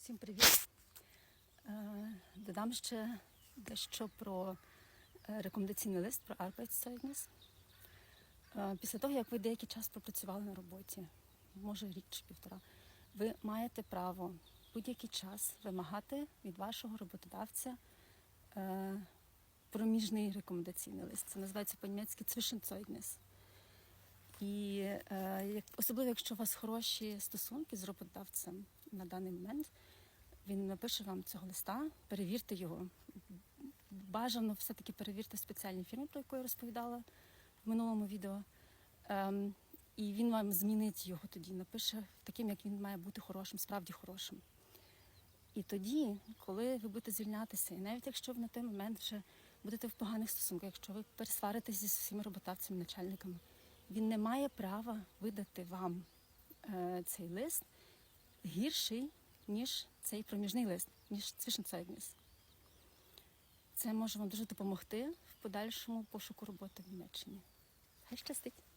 Всім привіт. Е, Додам ще дещо про е, рекомендаційний лист про Arbeitszeugnis. Е, Після того, як ви деякий час пропрацювали на роботі, може рік чи півтора, ви маєте право будь-який час вимагати від вашого роботодавця проміжний рекомендаційний лист. Це називається по-німецьки Zwischenzeugnis. І е, особливо, якщо у вас хороші стосунки з роботодавцем на даний момент, він напише вам цього листа, перевірте його. Бажано все-таки перевірте в спеціальній фірмі, про яку я розповідала в минулому відео. Ем, і він вам змінить його тоді, напише таким, як він має бути хорошим, справді хорошим. І тоді, коли ви будете звільнятися, і навіть якщо ви на той момент вже будете в поганих стосунках, якщо ви пересваритесь зі всіма роботавцями, начальниками, він не має права видати вам е, цей лист гірший, ніж цей проміжний лист, ніж цвішенцегніс. Це може вам дуже допомогти в подальшому пошуку роботи в Німеччині. Хай щастить!